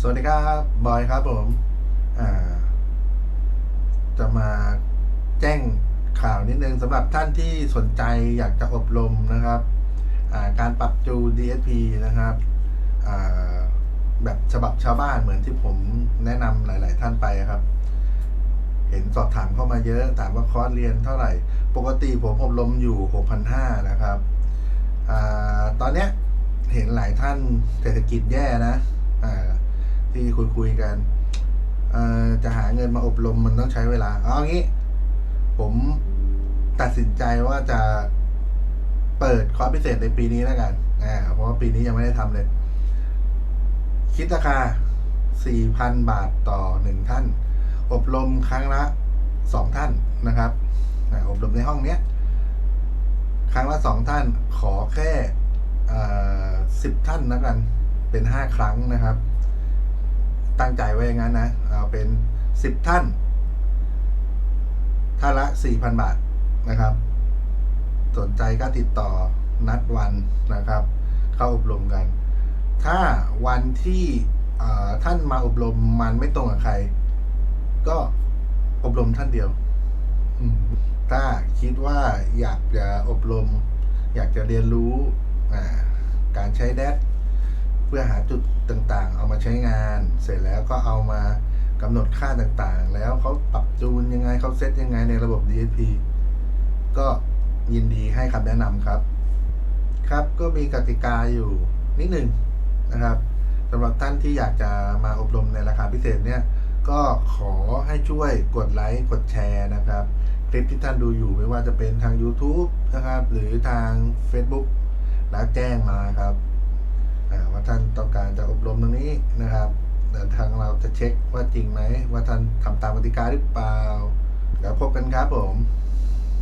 สวัสดีครับ บอยครับผมอ่าจะมาแจ้งข่าวนิดนึงสำหรับท่านที่สนใจอยากจะอบรมนะครับาการปรับจูน DSP นะครับแบบฉบับชาวบ้านเหมือนที่ผมแนะนำหลาย ๆ ท่านไปครับ เห็นสอบถามเข้ามาเยอะ ถามว่าคอร์สเรียนเท่าไหร่ ปกติผมอบรมอยู่ 6,500 นะครับอตอนเนี้ยเห็นหลายท่านเศรษฐกิจแย่นะอ่า ที่คุยคุยกันจะหาเงินมาอบรมมันต้องใช้เวลาเอางี้ ผมตัดสินใจว่าจะเปิดคอร์สพิเศษในปีนี้แล้วกันอ่าเพราะว่าปีนี้ยังไม่ได้ทำเลย คิดราคา 4,000 บาทต่อหนึ่งท่าน อบรมครั้งละสองท่านนะครับอบรมในห้องเนี้ย ครั้งละสองท่าน ขอแค่สิบท่านนะกัน เป็นห้าครั้งนะครับ ตั้งใจไว้อย่างนั้นนะเอาเป็นสิบท่าน ท่านละสี่พันบาทนะครับ สนใจก็ติดต่อนัดวันนะครับ เข้าอบรมกัน ถ้าวันที่ท่านมาอบรมมันไม่ตรงกับใคร ก็อบรมท่านเดียวถ้าคิดว่าอยากจะอบรม อยากจะเรียนรู้การใช้แดด เพื่อหาจุดต่างๆ เอามาใช้งาน เสร็จแล้วก็เอามากำหนดค่าต่างๆ แล้วเขาปรับจูนยังไงเขาเซตยังไงในระบบ DSP ก็ยินดีให้คำแนะนำครับ ครับก็มีกติกาอยู่นิดหนึ่งนะครับสำหรับท่านที่อยากจะมาอบรมในราคาพิเศษเนี่ยก็ขอให้ช่วยกดไลค์กดแชร์นะครับ คลิปที่ท่านดูอยู่ไม่ว่าจะเป็นทาง YouTube นะครับ หรือทาง Facebook แล้วแจ้งมาครับ ว่าท่านต้องการจะอบรมตรงนี้นะครับแต่ทางเราจะเช็คว่าจริงไหม ว่าท่านทำตามกติกาหรือเปล่า แล้วพบกันครับผม